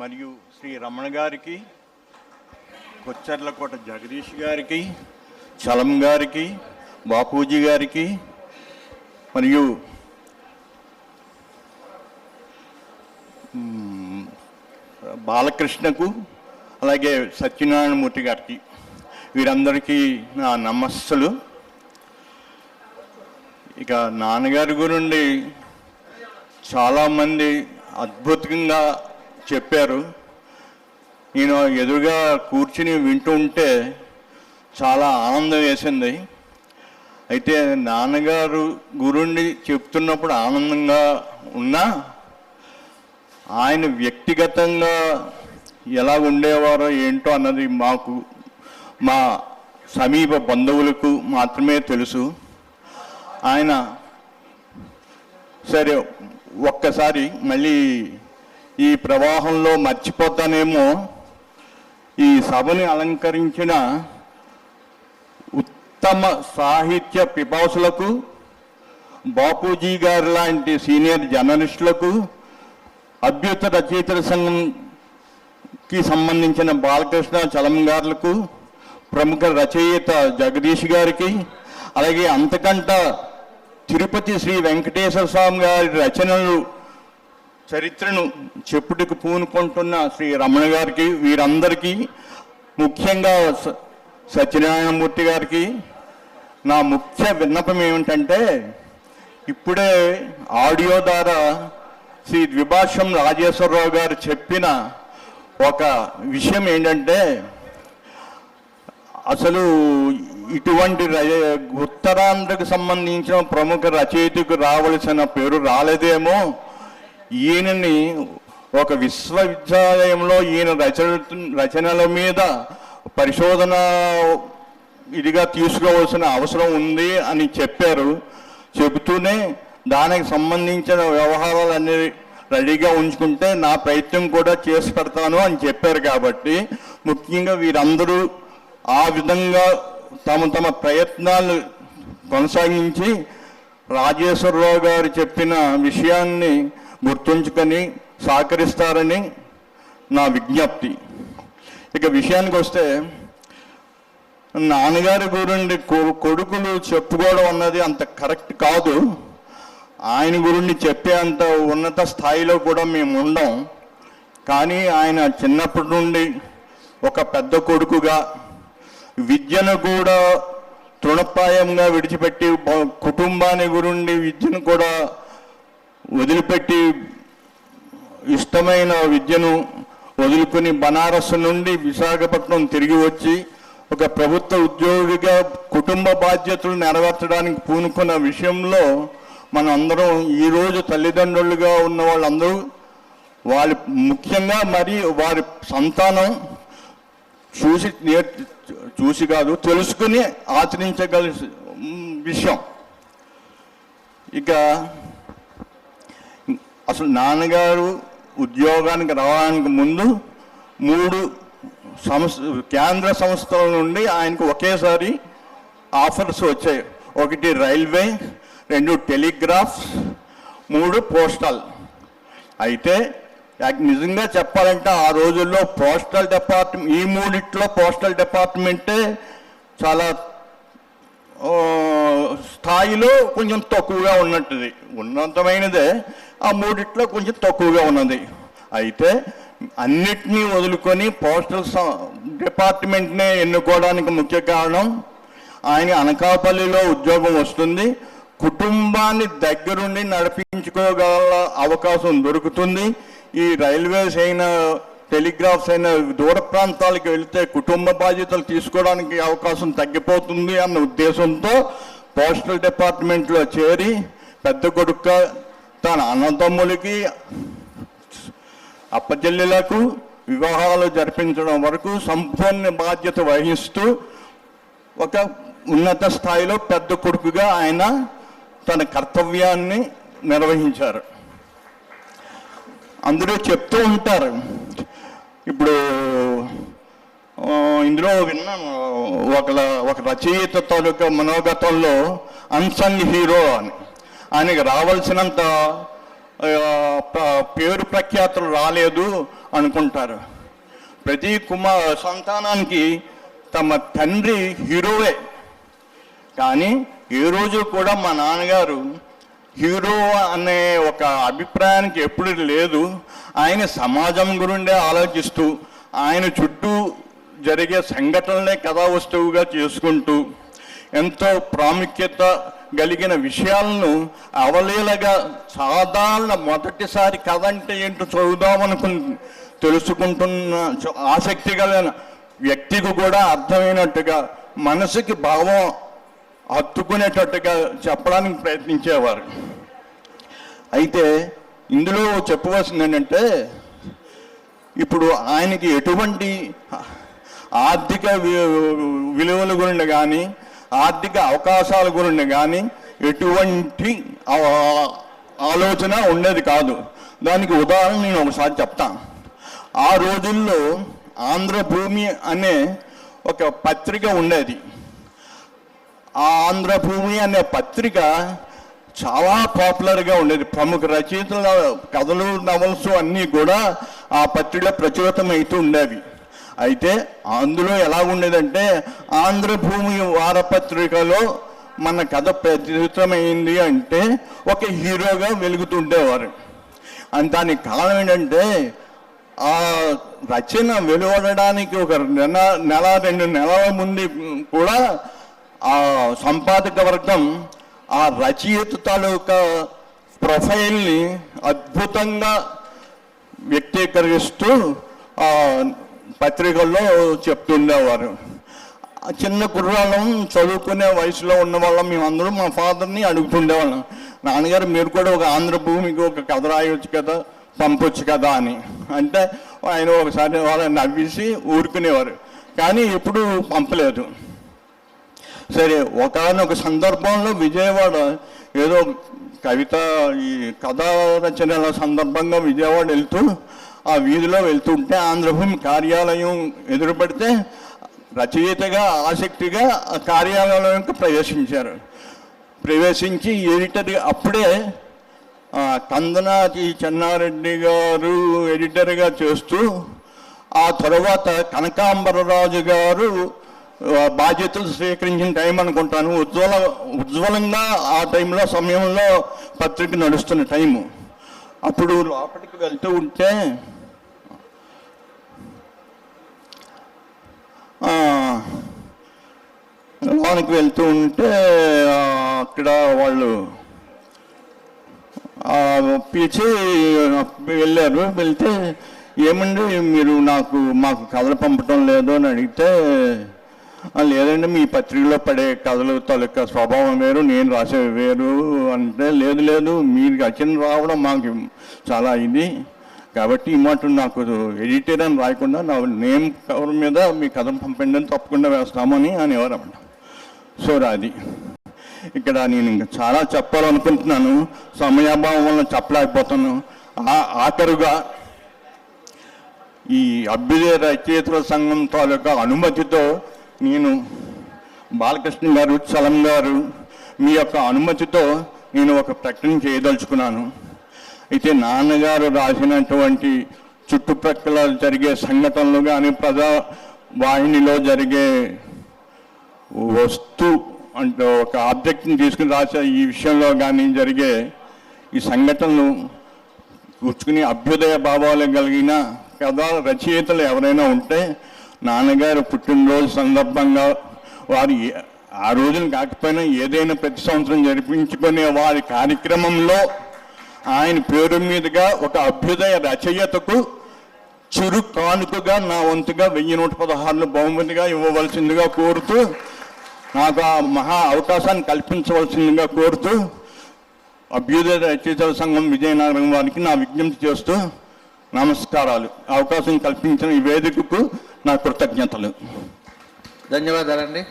మరియు శ్రీ రమణ గారికి కొచ్చర్లకోట జగదీష్ గారికి చలం గారికి బాపూజీ గారికి మరియు బాలకృష్ణకు అలాగే సత్యనారాయణమూర్తి గారికి వీరందరికీ నా నమస్సులు. ఇక నాన్నగారి గురుండి చాలామంది అద్భుతంగా చెప్పారు. నేను ఎదురుగా కూర్చుని వింటూ ఉంటే చాలా ఆనందం వేసింది. అయితే నాన్నగారు గురుండి చెప్తున్నప్పుడు ఆనందంగా ఉన్నా ఆయన వ్యక్తిగతంగా ఎలా ఉండేవారో ఏంటో అన్నది మాకు మా సమీప బంధువులకు మాత్రమే తెలుసు. ఆయన సరే ఒక్కసారి మళ్ళీ ఈ ప్రవాహంలో మర్చిపోతానేమో ఈ సభని అలంకరించిన ఉత్తమ సాహిత్య పిపాసులకు బాపూజీ గారు లాంటి సీనియర్ జర్నలిస్టులకు అభ్యుత రచయితల సంఘంకి సంబంధించిన బాలకృష్ణ చలం గారులకు ప్రముఖ రచయిత జగదీష్ గారికి అలాగే అంతకంట తిరుపతి శ్రీ వెంకటేశ్వర స్వామి గారి రచనలు చరిత్రను చెప్పుటకు పూనుకుంటున్న శ్రీ రమణ గారికి వీరందరికీ ముఖ్యంగా స- సత్యనారాయణమూర్తి గారికి నా ముఖ్య విన్నపం ఏమిటంటే ఇప్పుడే ఆడియో ద్వారా శ్రీ ద్విభాషం రాజేశ్వరరావు గారు చెప్పిన ఒక విషయం ఏంటంటే అసలు ఇటువంటి ర- ఉత్తరాంధ్రకు సంబంధించిన ప్రముఖ రచయితకు రావలసిన పేరు రాలేదేమో ఈయనని ఒక విశ్వవిద్యాలయంలో ఈయన రచన రచనల మీద పరిశోధన ఇదిగా తీసుకోవాల్సిన అవసరం ఉంది అని చెప్పారు. చెబుతూనే దానికి సంబంధించిన వ్యవహారాలన్నీ రెడీగా ఉంచుకుంటే నా ప్రయత్నం కూడా చేసి పెడతాను అని చెప్పారు కాబట్టి ముఖ్యంగా వీరందరూ ఆ విధంగా తమ తమ ప్రయత్నాలు కొనసాగించి రాజేశ్వరరావు గారు చెప్పిన విషయాన్ని గుర్తుంచుకొని సహకరిస్తారని నా విజ్ఞప్తి. ఇక విషయానికి వస్తే నాన్నగారి గురుండి కొ- కొడుకులు చెప్పుకోవడం అన్నది అంత కరెక్ట్ కాదు. ఆయన గురించి చెప్పే అంత ఉన్నత స్థాయిలో కూడా మేము ఉండం. కానీ ఆయన చిన్నప్పటి నుండి ఒక పెద్ద కొడుకుగా విద్యను కూడా తృణప్రాయంగా విడిచిపెట్టి కుటుంబాన్ని గురుండి విద్యను కూడా వదిలిపెట్టి ఇష్టమైన విద్యను వదులుకుని బనారస్ నుండి విశాఖపట్నం తిరిగి వచ్చి ఒక ప్రభుత్వ ఉద్యోగిగా కుటుంబ బాధ్యతలు నెరవేర్చడానికి పూనుకున్న విషయంలో మనందరం ఈరోజు తల్లిదండ్రులుగా ఉన్న వాళ్ళందరూ వాళ్ళ ముఖ్యంగా మరి వారి సంతానం చూసి నేర్ చూసి కాదు తెలుసుకుని ఆచరించగల విషయం. ఇక అసలు నాన్నగారు ఉద్యోగానికి రావడానికి ముందు మూడు సంస్థ కేంద్ర సంస్థల నుండి ఆయనకు ఒకేసారి ఆఫర్స్ వచ్చాయి. ఒకటి రైల్వే రెండు టెలిగ్రాఫ్ మూడు పోస్టల్. అయితే నిజంగా చెప్పాలంటే ఆ రోజుల్లో పోస్టల్ డిపార్ట్మెంట్ ఈ మూడిట్లో పోస్టల్ డిపార్ట్మెంటే చాలా స్థాయిలో కొంచెం తక్కువగా ఉన్నట్టుది. ఉన్నతమైనదే ఆ మూడిట్లో కొంచెం తక్కువగా ఉన్నది. అయితే అన్నిటినీ వదులుకొని పోస్టల్ డిపార్ట్మెంట్నే ఎన్నుకోవడానికి ముఖ్య కారణం ఆయన అనకాపల్లిలో ఉద్యోగం వస్తుంది. కుటుంబాన్ని దగ్గరుండి నడిపించుకోగల అవకాశం దొరుకుతుంది. ఈ రైల్వేస్ అయినా టెలిగ్రాఫ్స్ అయిన దూర ప్రాంతాలకు వెళితే కుటుంబ బాధ్యతలు తీసుకోవడానికి అవకాశం తగ్గిపోతుంది అన్న ఉద్దేశంతో పోస్టల్ డిపార్ట్మెంట్లో చేరి పెద్ద కొడుక తన అన్నదమ్ములకి అప్పచెల్లెలకు వివాహాలు జరిపించడం వరకు సంపూర్ణ బాధ్యత వహిస్తూ ఒక ఉన్నత స్థాయిలో పెద్ద కొడుకుగా ఆయన తన కర్తవ్యాన్ని నిర్వహించారు. అందరూ చెప్తూ ఉంటారు. ఇప్పుడు ఇందులో విన్నాను ఒక ఒక రచయిత తాలూకా మనోగతంలో అన్సంగ్ హీరో అని. ఆయనకి రావాల్సినంత పేరు ప్రఖ్యాతులు రాలేదు అనుకుంటారు. ప్రతి కుమార్ సంతానానికి తమ తండ్రి హీరోవే. కానీ ఏ రోజు కూడా మా నాన్నగారు హీరో అనే ఒక అభిప్రాయానికి ఎప్పుడు లేదు. ఆయన సమాజం గురిండే ఆలోచిస్తూ ఆయన చుట్టూ జరిగే సంఘటనలే కథా వస్తువుగా చేసుకుంటూ ఎంతో ప్రాముఖ్యత గలిగిన విషయాలను అవలీలగా సాధారణ మొదటిసారి కథ అంటే ఏంటో చదువుదామనుకుని తెలుసుకుంటున్న ఆసక్తి కలిగిన వ్యక్తికి కూడా అర్థమైనట్టుగా మనసుకి భావం హత్తుకునేటట్టుగా చెప్పడానికి ప్రయత్నించేవారు. అయితే ఇందులో చెప్పవలసింది ఏంటంటే ఇప్పుడు ఆయనకి ఎటువంటి ఆర్థిక వి- విలువల గురించి కానీ ఆర్థిక అవకాశాల గురించి కానీ ఎటువంటి ఆలోచన ఉండేది కాదు. దానికి ఉదాహరణ నేను ఒకసారి చెప్తాను ఆ రోజుల్లో ఆంధ్రభూమి అనే ఒక పత్రిక ఉండేది. ఆ ఆంధ్రభూమి అనే పత్రిక చాలా పాపులర్గా ఉండేది. ప్రముఖ రచయితల కథలు నవల్స్ అన్నీ కూడా ఆ పత్రికలో ప్రచురితమవుతూ ఉండేవి. అయితే అందులో ఎలా ఉండేదంటే ఆంధ్రభూమి వారపత్రికలో మన కథ ప్రచురితమైంది అంటే ఒక హీరోగా వెలుగుతుండేవారు. అని దానికి కారణం ఏంటంటే ఆ రచన వెలువడడానికి ఒక నెల నెల రెండు నెలల ముందు కూడా ఆ సంపాదక వర్గం ఆ రచయిత తాలూకా ప్రొఫైల్ని అద్భుతంగా వ్యక్తీకరిస్తూ పత్రికల్లో చెప్తుండేవారు. ఆ చిన్న కుర్రాళ్ళం చదువుకునే వయసులో ఉన్న వాళ్ళం మేమందరూ మా ఫాదర్ని అడుగుతుండేవాళ్ళం. నాన్నగారు మీరు కూడా ఒక ఆంధ్రభూమికి ఒక కథ రాయొచ్చు కదా పంపొచ్చు కదా అని. అంటే ఆయన ఒకసారి వాళ్ళని నవ్వేసి ఊరుకునేవారు. కానీ ఎప్పుడు పంపలేదు. సరే ఒకనొక సందర్భంలో విజయవాడ ఏదో కవిత ఈ కథ రచనల సందర్భంగా విజయవాడ వెళ్తూ ఆ వీధిలో వెళ్తుంటే ఆంధ్రభూమి కార్యాలయం ఎదురుపడితే రచయితగా ఆసక్తిగా ఆ కార్యాలయంకి ప్రవేశించారు. ప్రవేశించి ఎడిటర్ అప్పుడే కందనాతి కందనాటి చెన్నారెడ్డి గారు ఎడిటర్గా చేస్తూ ఆ తర్వాత కనకాంబరరాజు గారు బాధ్యతలు స్వీకరించిన టైం అనుకుంటాను. ఉజ్వల ఉజ్వలంగా ఆ టైంలో సమయంలో పత్రిక నడుస్తున్న టైము. అప్పుడు లోపలికి వెళ్తూ ఉంటే లోనికి వెళ్తూ ఉంటే అక్కడ వాళ్ళు పిలిచి వెళ్ళారు. వెళ్తే ఏమండి మీరు నాకు మాకు కథలు పంపటం లేదు అని అడిగితే లేదంటే లేదండి మీ పత్రికలో పడే కథలు తాలూకా స్వభావం వేరు నేను రాసే వేరు అంటే లేదు లేదు. మీరు రచన రావడం మాకు చాలా ఇది. కాబట్టి ఈ మాట నాకు ఎడిటర్ అని రాయకుండా నా నేమ్ కవర్ మీద మీ కథ పంపండి అని తప్పకుండా వేస్తామని అనేవారు అన్నమాట సో అది ఇక్కడ నేను ఇంకా చాలా చెప్పాలనుకుంటున్నాను. సమయాభావం వల్ల చెప్పలేకపోతున్నాను. ఆ- ఆఖరుగా ఈ అభ్యుదయ రచయితల సంఘం తాలూకా అనుమతితో నేను బాలకృష్ణ గారు చలం గారు మీ యొక్క అనుమతితో నేను ఒక ప్రకటన చేయదలుచుకున్నాను. అయితే నాన్నగారు రాసినటువంటి చుట్టుప్రక్కల జరిగే సంఘటనలు కానీ ప్రజా వాహినిలో జరిగే వస్తు అంటే ఒక ఆబ్జెక్ట్ని తీసుకుని రాసే ఈ విషయంలో కానీ జరిగే ఈ సంఘటనలు కూర్చుకుని అభ్యుదయ భావాలు కలిగిన కథ రచయితలు ఎవరైనా ఉంటే నాన్నగారు పుట్టినరోజు సందర్భంగా వారు ఆ రోజున కాకపోయినా ఏదైనా ప్రతి సంవత్సరం జరిపించుకునే వారి కార్యక్రమంలో ఆయన పేరు మీదుగా ఒక అభ్యుదయ రచయితకు చిరు కానుకగా నా వంతుగా వెయ్యి నూట పదహారులు బహుమతిగా ఇవ్వవలసిందిగా కోరుతూ నాకు ఆ మహా అవకాశాన్ని కల్పించవలసిందిగా కోరుతూ అభ్యుదయ రచయితల సంఘం విజయనగరం వారికి నా విజ్ఞప్తి చేస్తూ నమస్కారాలు. అవకాశం కల్పించిన ఈ వేదికకు నా కృతజ్ఞతలు. ధన్యవాదాలండి.